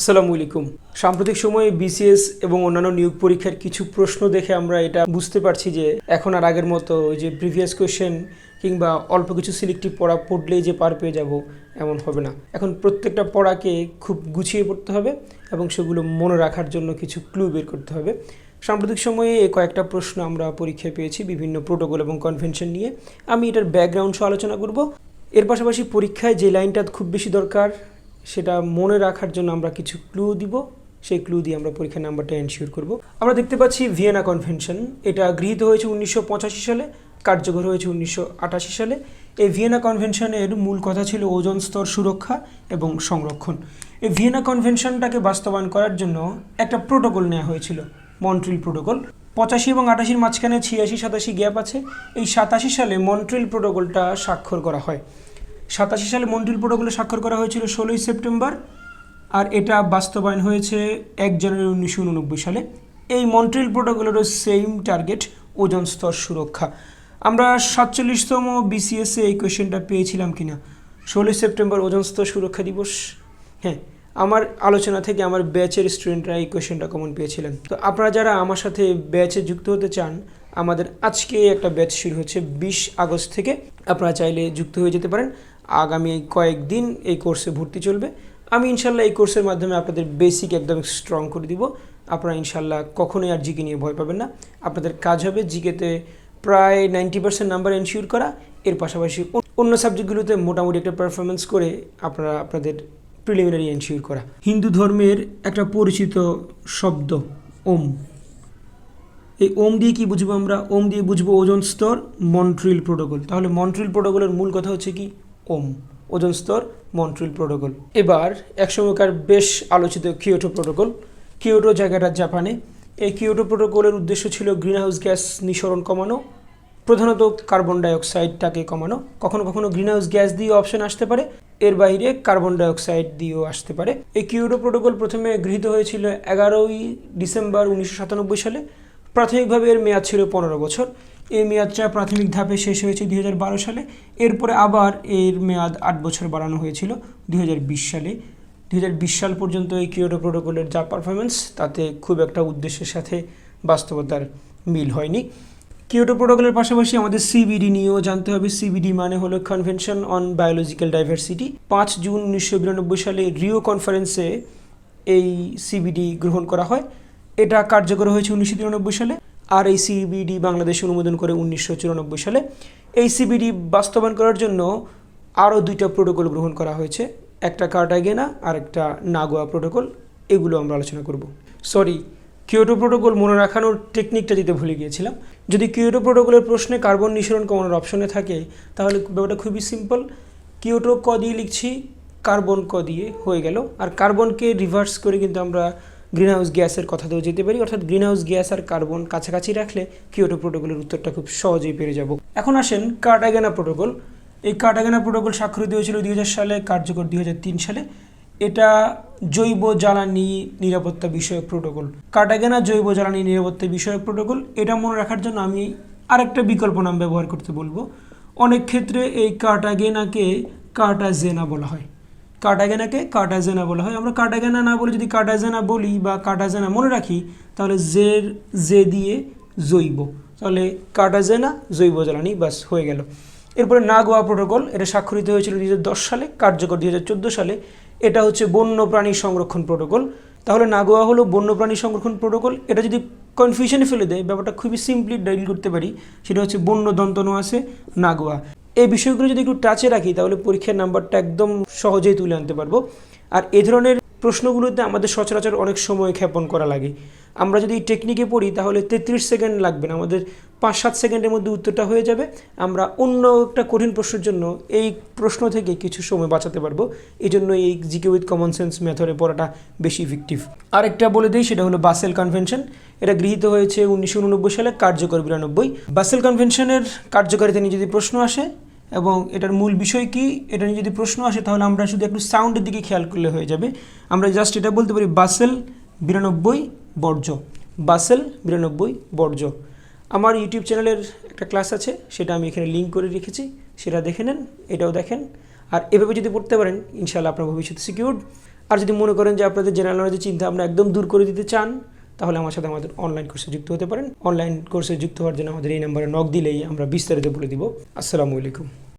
আসসালামু আলাইকুম। সাম্প্রতিক সময়ে বিসিএস এবং অন্যান্য নিয়োগ পরীক্ষার কিছু প্রশ্ন দেখে আমরা এটা বুঝতে পারছি যে এখন আর আগের মতো ওই যে প্রিভিয়াস কোয়েশ্চেন কিংবা অল্প কিছু সিলেক্টিভ পড়া পড়লেই যে পার পেয়ে যাব এমন হবে না। এখন প্রত্যেকটা পড়াকে খুব গুছিয়ে পড়তে হবে এবং সেগুলো মনে রাখার জন্য কিছু ক্লু বের করতে হবে। সাম্প্রতিক সময়ে কয়েকটা প্রশ্ন আমরা পরীক্ষায় পেয়েছি বিভিন্ন প্রোটোকল এবং কনভেনশন নিয়ে। আমি এটার ব্যাকগ্রাউন্ড সহ আলোচনা করব। এর পাশাপাশি পরীক্ষায় যে লাইনটা খুব বেশি দরকার সেটা মনে রাখার জন্য আমরা কিছু ক্লু দিব। সেই ক্লু দিয়ে আমরা পরীক্ষার নাম্বারটা এনশিওর করব। আমরা দেখতে পাচ্ছি ভিয়েনা কনভেনশন এটা গৃহীত হয়েছে উনিশশো পঁচাশি সালে, কার্যকর হয়েছে উনিশশো আটাশি সালে। এই ভিয়েনা কনভেনশনের মূল কথা ছিল ওজন স্তর সুরক্ষা এবং সংরক্ষণ। এই ভিয়েনা কনভেনশনটাকে বাস্তবায়ন করার জন্য একটা প্রোটোকল নেওয়া হয়েছিল মন্ট্রিল প্রোটোকল পঁচাশি এবং আটাশির মাঝখানে ছিয়াশি সাতাশি গ্যাপ আছে। এই সাতাশি সালে মন্ট্রিল প্রোটোকলটা স্বাক্ষর করা হয়। সাতাশি সালে মন্ট্রিল প্রোটোকলে স্বাক্ষর করা হয়েছিল ষোলোই সেপ্টেম্বর, আর এটা বাস্তবায়ন হয়েছে এক জানুয়ারি উনিশশো উননব্বই সালে। এই মন্ট্রিল প্রোটোকলেরও সেম টার্গেট ওজন স্তর সুরক্ষা। আমরা সাতচল্লিশতম বিসিএসে এই কোয়েশ্চেনটা পেয়েছিলাম কিনা? ষোলোই সেপ্টেম্বর ওজন স্তর সুরক্ষা দিবস। হ্যাঁ আমার আলোচনা থেকে আমার ব্যাচের স্টুডেন্টরা এই কোয়েশ্চেনটা কমন পেয়েছিলেন। তো আপনারা যারা আমার সাথে ব্যাচে যুক্ত হতে চান, আমাদের আজকে একটা ব্যাচ শুরু হচ্ছে বিশ আগস্ট থেকে। আপনারা চাইলে যুক্ত হয়ে যেতে পারেন। আগামী কয়েকদিন এই কোর্সে ভর্তি চলবে। আমি ইনশাল্লাহ এই কোর্সের মাধ্যমে আপনাদের বেসিক একদম স্ট্রং করে দিব। আপনারা ইনশাল্লাহ কখনোই আর জিকে নিয়ে ভয় পাবেন না। আপনাদের কাজ হবে জিকেতে প্রায় নাইনটি পার্সেন্ট নাম্বার এনশিওর করা। এর পাশাপাশি অন্য সাবজেক্টগুলোতে মোটামুটি একটা পারফরমেন্স করে আপনারা আপনাদের প্রিলিমিনারি এনশিওর করা। হিন্দু ধর্মের একটা পরিচিত শব্দ, ওম। এই ওম দিয়ে কি বুঝব আমরা? ওম দিয়ে বুঝব ওজন স্তর, মন্ট্রিল প্রোটোকল তাহলে মন্ট্রিল প্রোটোকলের মূল কথা হচ্ছে কি? ওম ওজন স্তর, মন্ট্রিল প্রোটোকল। এবার একসময়কার বেশ আলোচিত কিয়োটো প্রোটোকল। কিয়োটো জায়গাটা জাপানে। এই কিয়োটো প্রোটোকলের উদ্দেশ্য ছিল গ্রিনহাউস গ্যাস নিঃসরণ কমানো, প্রধানত কার্বন ডাইঅক্সাইডটাকে কমানো। কখনো কখনো গ্রিনহাউস গ্যাস দিয়ে অপশন আসতে পারে। এর বাইরে কার্বন ডাইঅক্সাইড দিয়েও আসতে পারে। এই কিয়োটো প্রোটোকল প্রথমে গৃহীত হয়েছিল এগারোই ডিসেম্বর উনিশশো সাতানব্বই সালে। প্রাথমিকভাবে এর মেয়াদ ছিল পনেরো বছর। এই মেয়াদটা প্রাথমিক ধাপে শেষ হয়েছে দুই হাজার বারো সালে। এরপরে আবার এর মেয়াদ আট বছর বাড়ানো হয়েছিল দুই হাজার বিশ সালে। দুই হাজার বিশ সাল পর্যন্ত এই কিয়োটো প্রোটোকলের যা পারফরমেন্স তাতে খুব একটা উদ্দেশ্যের সাথে বাস্তবতার মিল হয়নি। কিয়োটো প্রোটোকলের পাশাপাশি আমাদের সিবিডি নিয়েও জানতে হবে। সিবিডি মানে হলো কনভেনশন অন বায়োলজিক্যাল ডাইভার্সিটি পাঁচ জুন উনিশশো বিরানব্বই সালে রিও কনফারেন্সে এই সিবিডি গ্রহণ করা হয়। এটা কার্যকর হয়েছে উনিশশো তিরানব্বই সালে। আর এই সিবিডি বাংলাদেশ অনুমোদন করে উনিশশো চুরানব্বই সালে। এই সিবিডি বাস্তবায়ন করার জন্য আরও দুইটা প্রোটোকল গ্রহণ করা হয়েছে। একটা কার্টাগেনা আর একটা নাগোয়া প্রোটোকল এগুলো আমরা আলোচনা করব। সরি কিয়োটো প্রোটোকল মনে রাখানোর টেকনিকটা দিতে ভুলে গিয়েছিলাম। যদি কিয়োটো প্রোটোকলের প্রশ্নে কার্বন নিঃসরণ কমানোর অপশনে থাকে, তাহলে ব্যাপারটা খুবই সিম্পল কিয়োটো ক দিয়ে লিখছি কার্বন ক দিয়ে হয়ে গেল। আর কার্বনকে রিভার্স করে কিন্তু আমরা গ্রিনহাউস গ্যাসের কথাতেও যেতে পারি, অর্থাৎ গ্রিনহাউস গ্যাস আর কার্বন কাছাকাছি রাখলে কিয়োটো প্রোটোকলের উত্তরটা খুব সহজেই পেরে যাব। এখন আসেন কার্টাগেনা প্রোটোকল। এই কার্টাগেনা প্রোটোকল স্বাক্ষরিত হয়েছিল দুই হাজার সালে, কার্যকর দুই হাজার তিন সালে। এটা জৈব জ্বালানি নিরাপত্তা বিষয়ক প্রোটোকল। কার্টাগেনা জৈব জ্বালানি নিরাপত্তা বিষয়ক প্রোটোকল, এটা মনে রাখার জন্য আমি আরেকটা বিকল্প নাম ব্যবহার করতে বলব। অনেক ক্ষেত্রে এই কার্টাগেনাকে কার্টাজেনা বলা হয়। কার্টাগেনাকে কার্টাজেনা বলা হয়। আমরা কার্টাগেনা না বলে যদি কার্টাজেনা বলি বা কার্টাজেনা মনে রাখি, তাহলে জের, জে দিয়ে জৈব। তাহলে কার্টাজেনা জৈব জ্বালানি বাস হয়ে গেল। এরপরে নাগোয়া প্রোটোকল, এটা স্বাক্ষরিত হয়েছিল দুই হাজার দশ সালে, কার্যকর দুই হাজার চোদ্দ সালে। এটা হচ্ছে বন্য প্রাণী সংরক্ষণ প্রোটোকল। তাহলে নাগোয়া হলো বন্যপ্রাণী সংরক্ষণ প্রোটোকল। এটা যদি কনফিউশনে ফেলে দেয়, ব্যাপারটা খুবই সিম্পলি ডিল করতে পারি, সেটা হচ্ছে বন্য দন্তনু আছে, নাগোয়া। এই বিষয়গুলো যদি একটু টাচে রাখি, তাহলে পরীক্ষার নাম্বারটা একদম সহজেই তুলে আনতে পারব। আর এ ধরনের প্রশ্নগুলোতে আমাদের সচরাচর অনেক সময় ক্ষেপণ করা লাগে। আমরা যদি টেকনিকে পড়ি, তাহলে তেত্রিশ সেকেন্ড লাগবে না। আমাদের পাঁচ সাত সেকেন্ডের মধ্যে উত্তরটা হয়ে যাবে। আমরা অন্য একটা কঠিন প্রশ্নের জন্য এই প্রশ্ন থেকে কিছু সময় বাঁচাতে পারব। এই জন্য এই জিকে উইথ কমন সেন্স মেথডে পড়াটা বেশি ইফেক্টিভ আরেকটা বলে দিই, সেটা হলো বাসেল কনভেনশন এটা গৃহীত হয়েছে উনিশশো উননব্বই সালে, কার্যকর বিরানব্বই। বাসেল কনভেনশনের কার্যকারিতা নিয়ে যদি প্রশ্ন আসে এবং এটার মূল বিষয় কি? এটা নিয়ে যদি প্রশ্ন আসে, তাহলে আমরা শুধু একটু সাউন্ডের দিকে খেয়াল করলে হয়ে যাবে। আমরা জাস্ট এটা বলতে পারি, বাসেল বিরানব্বই বর্জ্য। বাসেল বিরানব্বই বর্জ্য। আমার ইউটিউব চ্যানেলের একটা ক্লাস আছে, সেটা আমি এখানে লিঙ্ক করে রেখেছি, সেটা দেখে নেন, এটাও দেখেন। আর এভাবে যদি পড়তে পারেন, ইনশাআল্লাহ আপনার ভবিষ্যৎ সিকিউর আর যদি মনে করেন যে আপনাদের জেনারেল নলেজের চিন্তা আমরা একদম দূর করে দিতে চান তাহলে আমার সাথে আমাদের অনলাইন কোর্সে যুক্ত হতে পারেন। অনলাইন কোর্সে যুক্ত হওয়ার জন্য আমাদের এই নাম্বারে নক দিলেই আমরা বিস্তারিত বলে দিব। আসসালামু আলাইকুম।